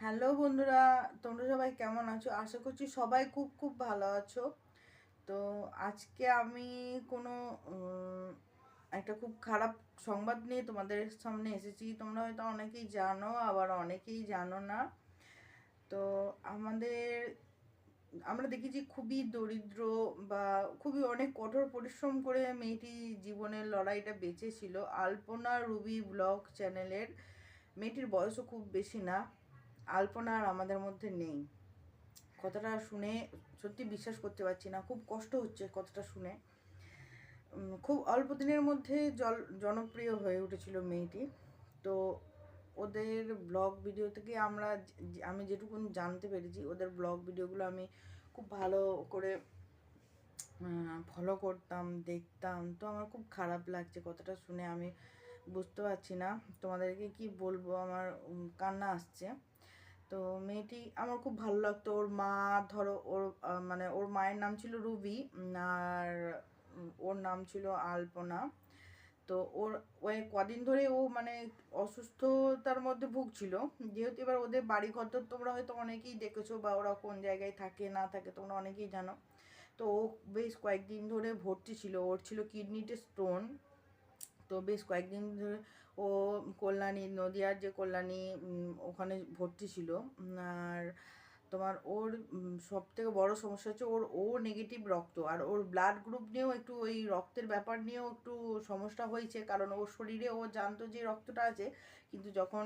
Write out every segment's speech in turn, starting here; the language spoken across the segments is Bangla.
হ্যালো বন্ধুরা, তোমরা সবাই কেমন আছো? আশা করছি সবাই খুব খুব ভালো আছো। তো আজকে আমি কোনো একটা খুব খারাপ সংবাদ নিয়ে তোমাদের সামনে এসেছি। তোমরা হয়তো অনেকেই জানো, আবার অনেকেই জানো না। তো আমাদের, আমরা দেখেছি খুবই দরিদ্র বা খুবই অনেক কঠোর পরিশ্রম করে মেয়েটি জীবনের লড়াইটা বেঁচেছিল। আলপনা রুবি ব্লগ চ্যানেলের, মেয়েটির বয়সও খুব বেশি না। আলপনা আর আমাদের মধ্যে নেই। কথাটা শুনে সত্যি বিশ্বাস করতে পারছি না, খুব কষ্ট হচ্ছে কথাটা শুনে। খুব অল্প দিনের মধ্যে জল, জনপ্রিয় হয়ে উঠেছিল মেয়েটি। তো ওদের ব্লগ ভিডিও থেকে আমরা আমি যেটুকুন জানতে পেরেছি, ওদের ব্লগ ভিডিওগুলো আমি খুব ভালো করে ফলো করতাম, দেখতাম। তো আমার খুব খারাপ লাগছে কথাটা শুনে, আমি বুঝতে পারছি না। তোমাদেরকে কি বলব? আমার কান্না আসছে। তো মেয়েটি আমার খুব ভালো লাগতো। ওর মা, ধরো ওর মানে ওর মায়ের নাম ছিল রুবি আর ওর নাম ছিল আলপনা। তো ওর, ওই কদিন ধরে ও মানে অসুস্থতার মধ্যে ভুগছিল। যেহেতু এবার ওদের বাড়ি ঘর তো তোমরা হয়তো অনেকেই দেখেছ বা ওরা কোন জায়গায় থাকে, না থাকে, তোমরা অনেকেই জানো। তো ও বেশ কয়েকদিন ধরে ভর্তি ছিল। ওর ছিল কিডনিতে স্টোন তো বেশ কয়েকদিন ধরে ও কল্যাণী, নদিয়ার যে কল্যাণী ওখানে ভর্তি ছিল। আর তোমার ওর সব থেকে বড় সমস্যা হচ্ছে ওর, ও নেগেটিভ রক্ত। আর ওর ব্লাড গ্রুপ নিয়েও একটু ওই রক্তের ব্যাপার নিয়েও একটু সমস্যা হয়েছে। কারণ ওর শরীরে ও জানতো যে রক্তটা আছে, কিন্তু যখন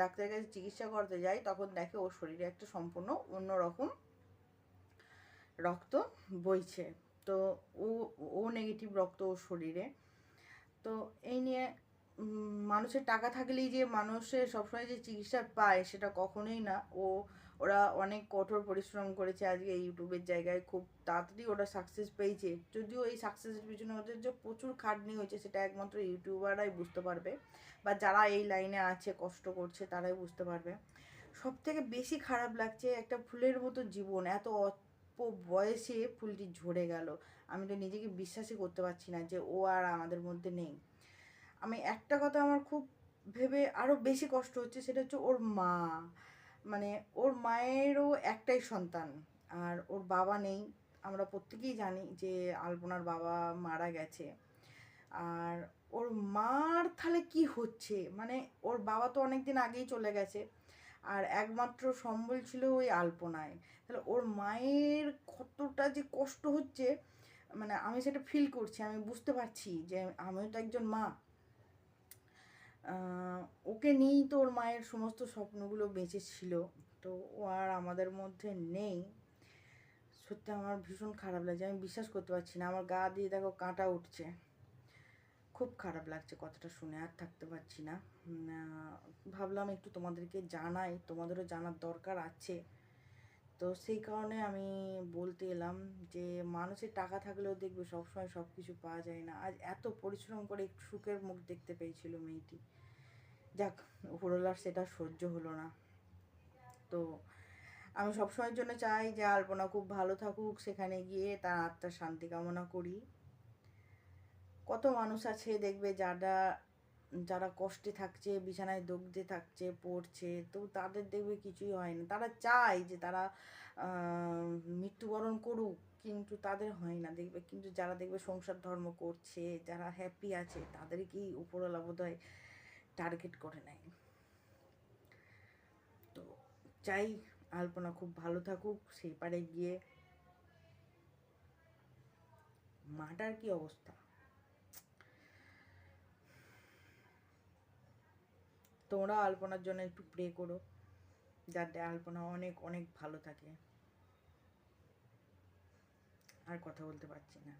ডাক্তারের কাছে চিকিৎসা করতে যায়, তখন দেখে ওর শরীরে একটা সম্পূর্ণ অন্যরকম রক্ত বইছে। তো ও ও নেগেটিভ রক্ত ওর শরীরে। তো এই নিয়ে মানুষের টাকা থাকলেই যে মানুষের সবসময় যে চিকিৎসা পায় সেটা কখনোই না। ও, ওরা অনেক কঠোর পরিশ্রম করেছে আজকে ইউটিউবের জায়গায়। খুব তাড়াতাড়ি ওরা সাকসেস পেয়েছে। যদিও এই সাকসেসের পিছনে ওদের যে প্রচুর খাটনি হয়েছে সেটা একমাত্র ইউটিউবাররাই বুঝতে পারবে। বা যারা এই লাইনে আছে, কষ্ট করছে তারাই বুঝতে পারবে। সব থেকে বেশি খারাপ লাগছে একটা ফুলের মতো জীবন, এত বয়সে ফুলটি ঝরে গেল। আমি তো নিজেকে বিশ্বাসই করতে পারছি না যে ও আর আমাদের মধ্যে নেই। আমি একটা কথা আমার খুব ভেবে আরও বেশি কষ্ট হচ্ছে, সেটা হচ্ছে ওর মা। মানে ওর মায়েরও একটাই সন্তান, আর ওর বাবা নেই। আমরা প্রত্যেকেই জানি যে আলপনার বাবা মারা গেছে। আর ওর মার তাহলে কি হচ্ছে? মানে ওর বাবা তো অনেক দিন আগেই চলে গেছে। আর একমাত্র সম্বল ছিল ওই আলপনায়। তাহলে ওর মায়ের কতটা যে কষ্ট হচ্ছে মানে আমি সেটা ফিল করছি, আমি বুঝতে পারছি যে আমিও তো একজন মা। ওকে নিয়েই তো ওর মায়ের সমস্ত স্বপ্নগুলো বেঁচে ছিল। তো ও আর আমাদের মধ্যে নেই। সত্যি আমার ভীষণ খারাপ লাগছে, আমি বিশ্বাস করতে পারছি না। আমার গা দিয়ে দেখো কাঁটা উঠছে। খুব খারাপ লাগছে কথাটা শুনে, আর থাকতে পারছি না। ভাবলাম একটু তোমাদেরকে জানাই, তোমাদেরও জানার দরকার আছে। তো সেই কারণে আমি বলতে এলাম যে, মানুষের টাকা থাকলেও দেখবে সবসময় সব কিছু পাওয়া যায় না। আজ এত পরিশ্রম করে একটু সুখের মুখ দেখতে পেয়েছিল মেয়েটি। যাক উপরওয়ালার সেটা সহ্য হলো না। তো আমি সবসময়ের জন্য চাই যে আলপনা খুব ভালো থাকুক, সেখানে গিয়ে তার আত্মার শান্তি কামনা করি। কত মানুষ আছে দেখবে যারা যারা কষ্টে থাকছে, বিছানায় দগ্ধে থাকছে, পড়ছে, তো তাদের দেখবে কিছুই হয় না তারা চায় যে তারা মৃত্যুবরণ করুক, কিন্তু তাদের হয় না। দেখবে, কিন্তু যারা দেখবে সংসার ধর্ম করছে, যারা হ্যাপি আছে, তাদেরকেই উপরওয়ালা বোধ হয় টার্গেট করে নেয়। তো চাই আলপনা খুব ভালো থাকুক, সেই পারে গিয়ে মাটার কি অবস্থা? তোমরা আলপনার জন্য একটু প্রে করো। যাতে আলপনা অনেক অনেক ভালো থাকে। আর কথা বলতে পারছি না।